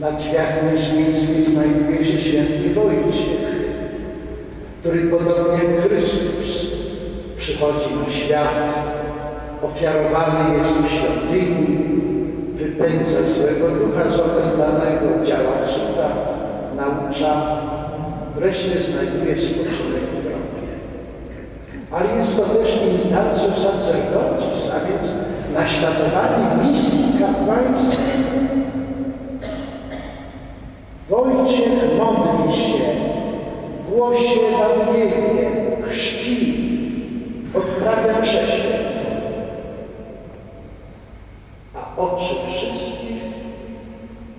Na drzwiach myślińskich znajduje się święty Wojciech, który podobnie jak Chrystus przychodzi na świat, ofiarowany jest w świątyni, wypędza złego ducha z opętanego, działa cuda, naucza, wreszcie znajduje spoczynek w grobie. Ale jest to też imitacją sacerdocis, a więc naśladowanie misji kapłańskiej. Wojciech modli się, głosi Ewangelię, chrzci, odprawia przeświat. A oczy wszystkich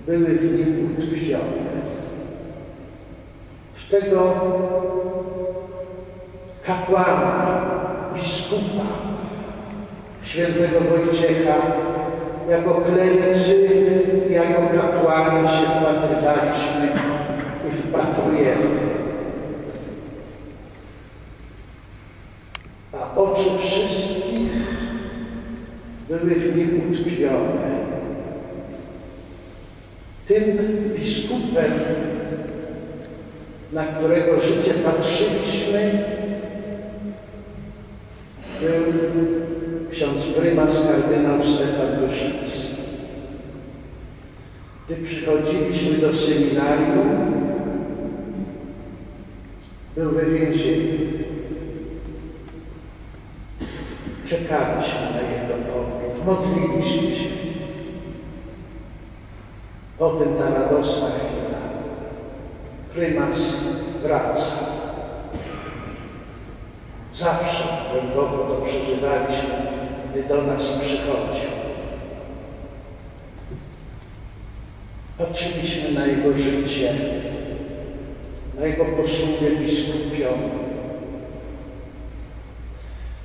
były w nim utkwione. W tego kapłana, biskupa, świętego Wojciecha, jako klerycy, jako kapłani się wpatrywaliśmy i wpatrujemy. A oczy wszystkich były w nim utkwione. Tym biskupem, na którego życie patrzyliśmy, był prymas kardynał Stefan Wyszyński. Gdy przychodziliśmy do seminarium, był we więzieniu. Czekaliśmy na jego powrót, modliliśmy się. Potem ta radosna chwila. Prymas wraca. Zawsze głęboko to przeżywaliśmy, do nas przychodził. Patrzyliśmy na jego życie, na jego posługę biskupią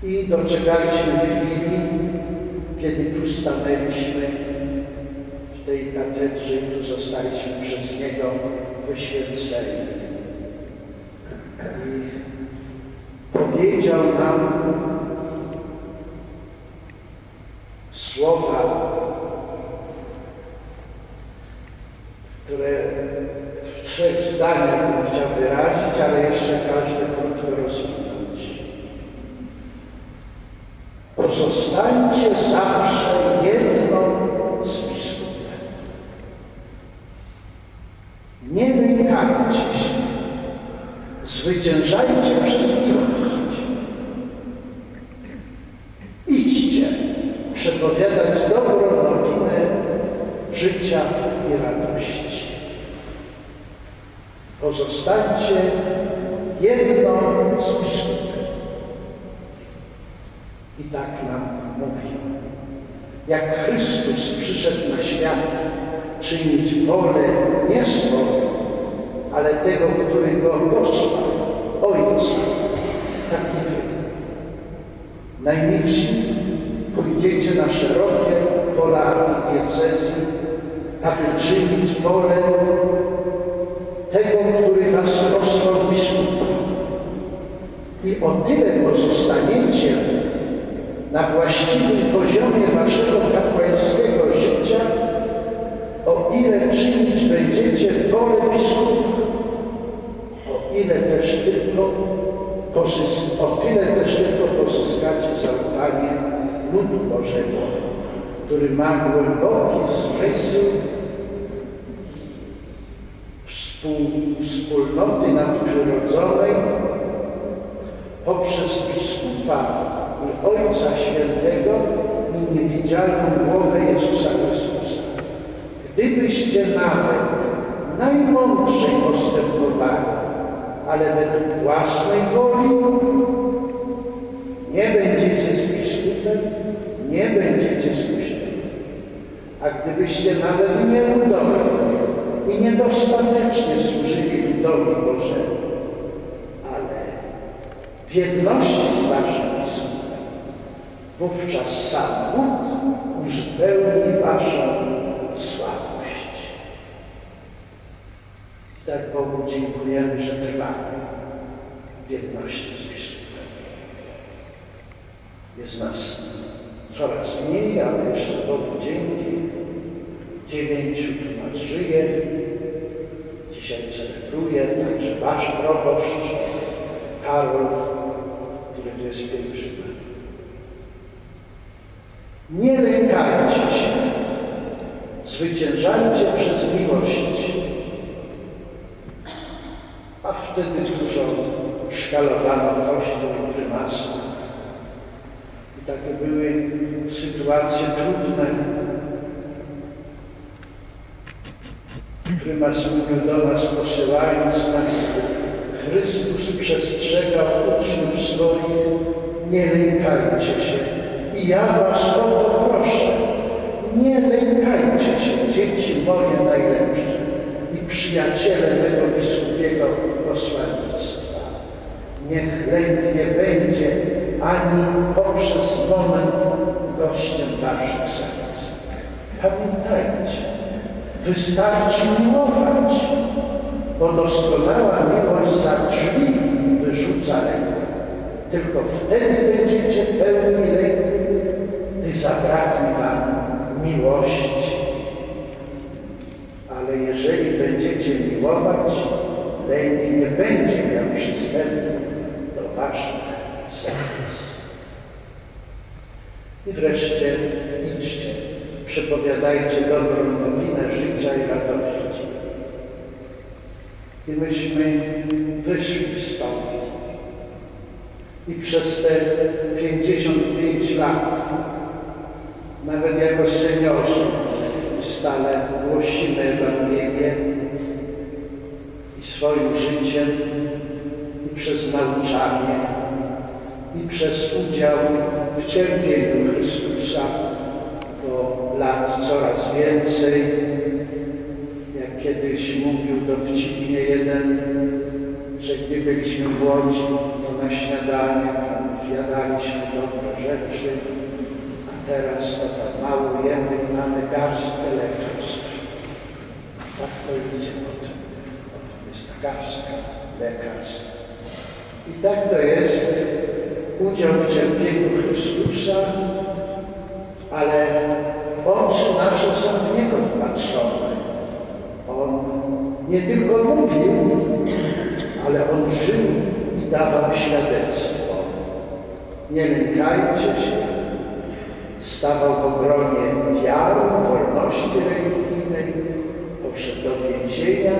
i doczekaliśmy chwili, kiedy tu stanęliśmy w tej katedrze i tu zostaliśmy przez niego wyświęceni. I powiedział nam słowa, które w trzech zdaniach bym chciał wyrazić, ale jeszcze każde krótko rozwinąć. Pozostańcie zawsze jedną z biskupem. Nie się. Zwyciężajcie przez miłość. Idźcie przepowiadać dobrą nowinę życia i radości. Pozostańcie jedną z biskupem. I tak nam mówił. Jak Chrystus przyszedł na świat czynić wolę nie swoją, ale tego, który go posłał, Ojca, taki wy. Najmilsi, pójdziecie na szerokie pola diecezji, aby czynić wolę tego, który was posłał biskupa. I o tyle pozostaniecie na właściwym poziomie waszego kapłańskiego życia, o ile czynić będziecie wolę biskupa, ile też tylko o tyle też tylko pozyskacie zaufanie ludu Bożego, który ma głęboki zmysł wspólnoty nadprzyrodzonej poprzez biskupa i Ojca Świętego i niewidzialną głowę Jezusa Chrystusa. Gdybyście nawet najmądrzej postępowali, ale według własnej woli, nie będziecie biskupem, nie będziecie Kościołem. A gdybyście nawet nieudolnie i niedostatecznie służyli ludowi Bożemu, ale w jedności z waszym biskupem, wówczas sam Bóg uzupełni waszą słabość. I tak Bogu dziękujemy, że trwamy w jedności z biskupem. Jest nas coraz mniej, ale jeszcze Bogu dzięki. Dziewięciu tu nas żyje. Dzisiaj celebruje także wasz proboszcz Karol, który tu jest pielgrzymem. Nie lękajcie się, zwyciężajcie przez miłość. Wtedy dużo szkalowano Kościół i prymasy. I takie były sytuacje trudne. Prymas mówił do nas, posyłając nas, Chrystus przestrzegał uczniów swoich, nie lękajcie się. I ja was o to proszę, nie lękajcie się, dzieci moje najlepsze i przyjaciele mego biskupiego posłannictwa. Niech lęk nie będzie ani poprzez moment gościem waszych serc. Pamiętajcie, wystarczy miłować, bo doskonała miłość za drzwi wyrzuca lęk. Tylko wtedy będziecie pełni lęku, gdy zabraknie wam miłości. Ale jeżeli będziecie miłować, lęk nie będzie miał przystępu do waszych serc. I wreszcie idźcie, przepowiadajcie dobrą nowinę życia i radości. I myśmy wyszli stąd. I przez te 55 lat, nawet jako seniorzy, stale głosimy Ewangelię swoim życiem, i przez nauczanie, i przez udział w cierpieniu Chrystusa, bo lat coraz więcej, jak kiedyś mówił dowcipnie jeden, że gdy byliśmy młodzi, to na śniadanie tam zjadaliśmy dobre rzeczy, a teraz to tak mało jemy mamy garstkę lekarstw. Tak to idzie potem. Garstka lekarstw. I tak to jest udział w cierpieniu Chrystusa, ale oczy nasze są w Niego wpatrzone. On nie tylko mówił, ale On żył i dawał świadectwo. Nie lękajcie się. Stawał w obronie wiary, wolności religijnej, poszedł do więzienia,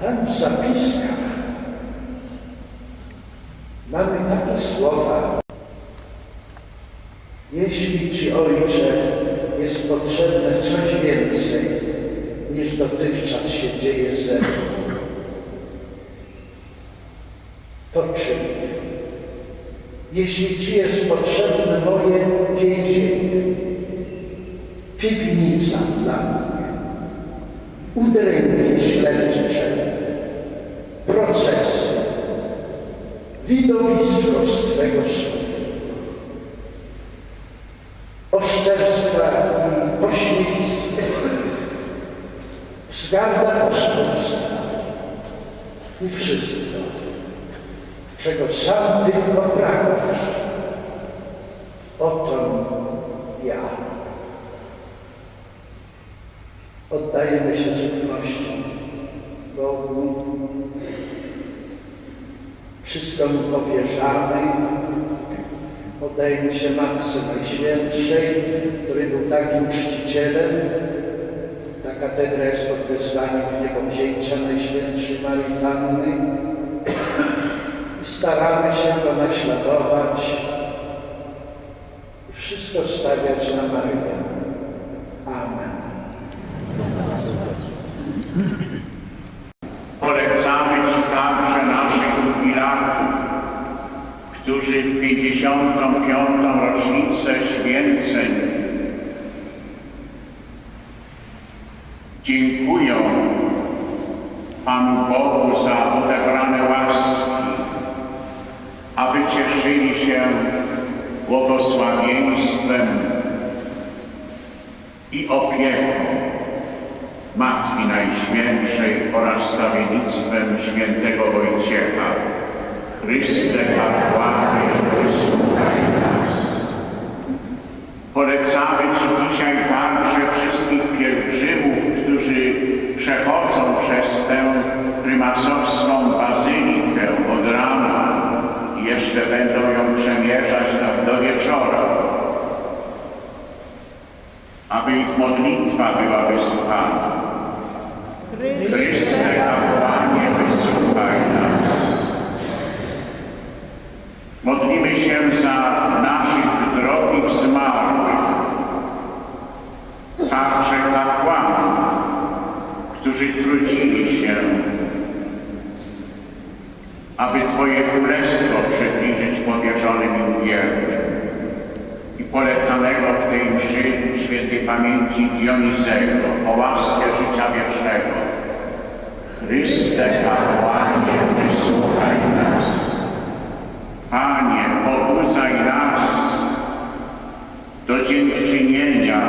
tam w zapiskach mamy takie słowa. Jeśli Ci, Ojcze, jest potrzebne coś więcej, niż dotychczas się dzieje ze mną, to czyń. Jeśli Ci jest potrzebne moje więzienie, piwnica dla mnie, udręki śledcze, procesy, widowisko Twego słowa, oszczerstwa i pośmiewiska, wzgarda oszczerstwa i wszystko, czego sam tylko pragniesz. Oto ja. Oddajemy się z ufnością Bogu. Mu powierzamy. Się Matce Najświętszej, który był takim czcicielem. Ta katedra jest pod wezwaniem w wzięcia Najświętszej Marii Panny i staramy się go naśladować i wszystko stawiać na Maryję. Amen. Polecamy Ci także naszych jubilatów, którzy w 55. rocznicę święceń dziękują Panu Bogu za odebrane łaski, aby cieszyli się błogosławieństwem i opieką Matki Najświętszej oraz stawiennictwem świętego Wojciecha. Chryste kapłanie, wysłuchaj nas. Polecamy Ci dzisiaj także wszystkich pielgrzymów, którzy przechodzą przez tę prymasowską bazylikę od rana i jeszcze będą ją przemierzać tak do wieczora, aby ich modlitwa była wysłuchana. Chryste kapłanie, Modlimy się za naszych drogich zmarłych, także kapłanów, którzy trudzili się, aby Twoje królestwo przybliżyć powierzonym im wiernym. I polecanego w tej mszy świętej pamięci Dionizego o łaskę życia wiecznego. Chryste kapłanie, wysłuchaj nas. Panie, do dziękczynienia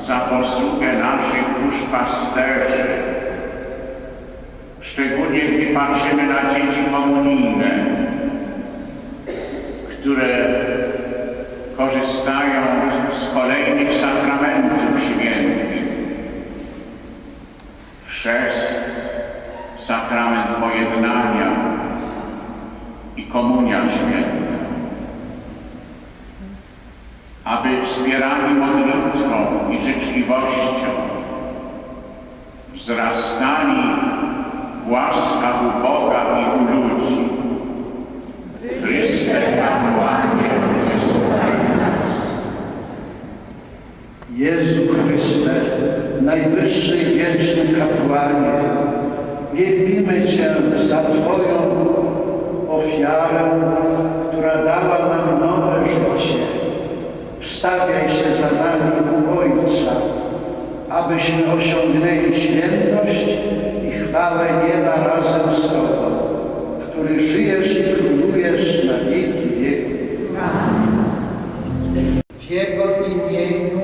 za posługę naszych duszpasterzy, szczególnie gdy patrzymy na dzieci komunijne, które korzystają z kolejnych sakramentów świętych. Chrzest, sakrament pojednania i komunia święta. Aby wspierani modlitwą i życzliwością. Wzrastali w łaskach u Boga i u ludzi. Chryste kapłanie, wysłuchaj nas. Jezu Chryste, najwyższy i wieczny kapłanie, wielbimy Cię za Twoją ofiarę, która dała nam nowe życie. Wstawiaj się za nami u Ojca, abyśmy osiągnęli świętość i chwałę nieba razem z Tobą, który żyjesz i królujesz na wieki wieków. W Jego imieniu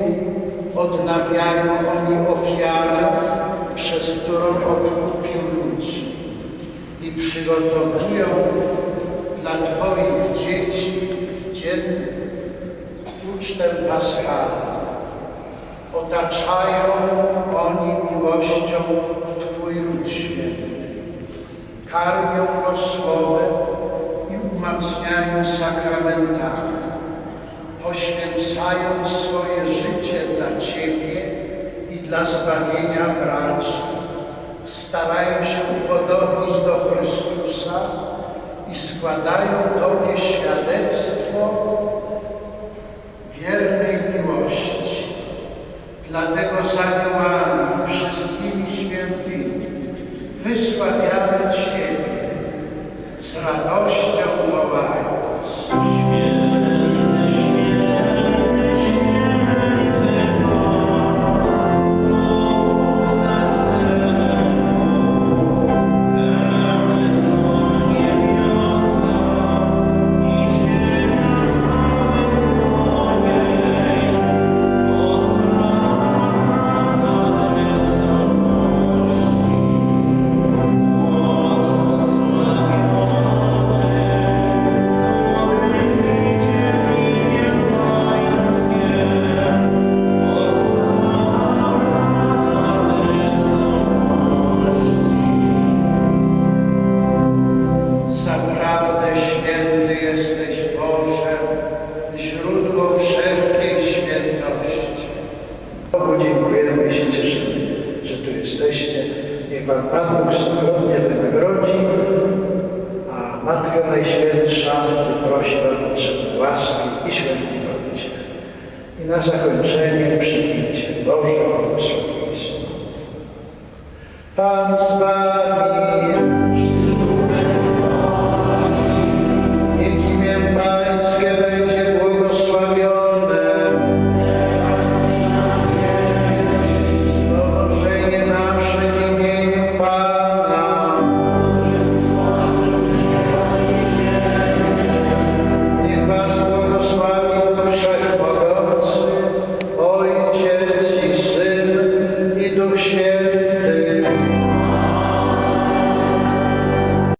odnawiają oni ofiarę, przez którą odkupił ludzi i przygotowują dla Twoich dzieci dzień ucztę paschalną. Otaczają oni miłością. Karmią Go słowem i umacniają sakramentami poświęcając swoje życie dla Ciebie i dla zbawienia braci, starają się upodobnić do Chrystusa i składają Tobie świadectwo wiernej miłości. Dlatego z wysławiamy Ciebie z radością wołając. Pan Pan Bóg stukrotnie wynagrodzi, a Matka Najświętsza wyprosi Wam potrzeby łaski i święty Ojciec. I na zakończenie przyjmijcie Boże Słowo.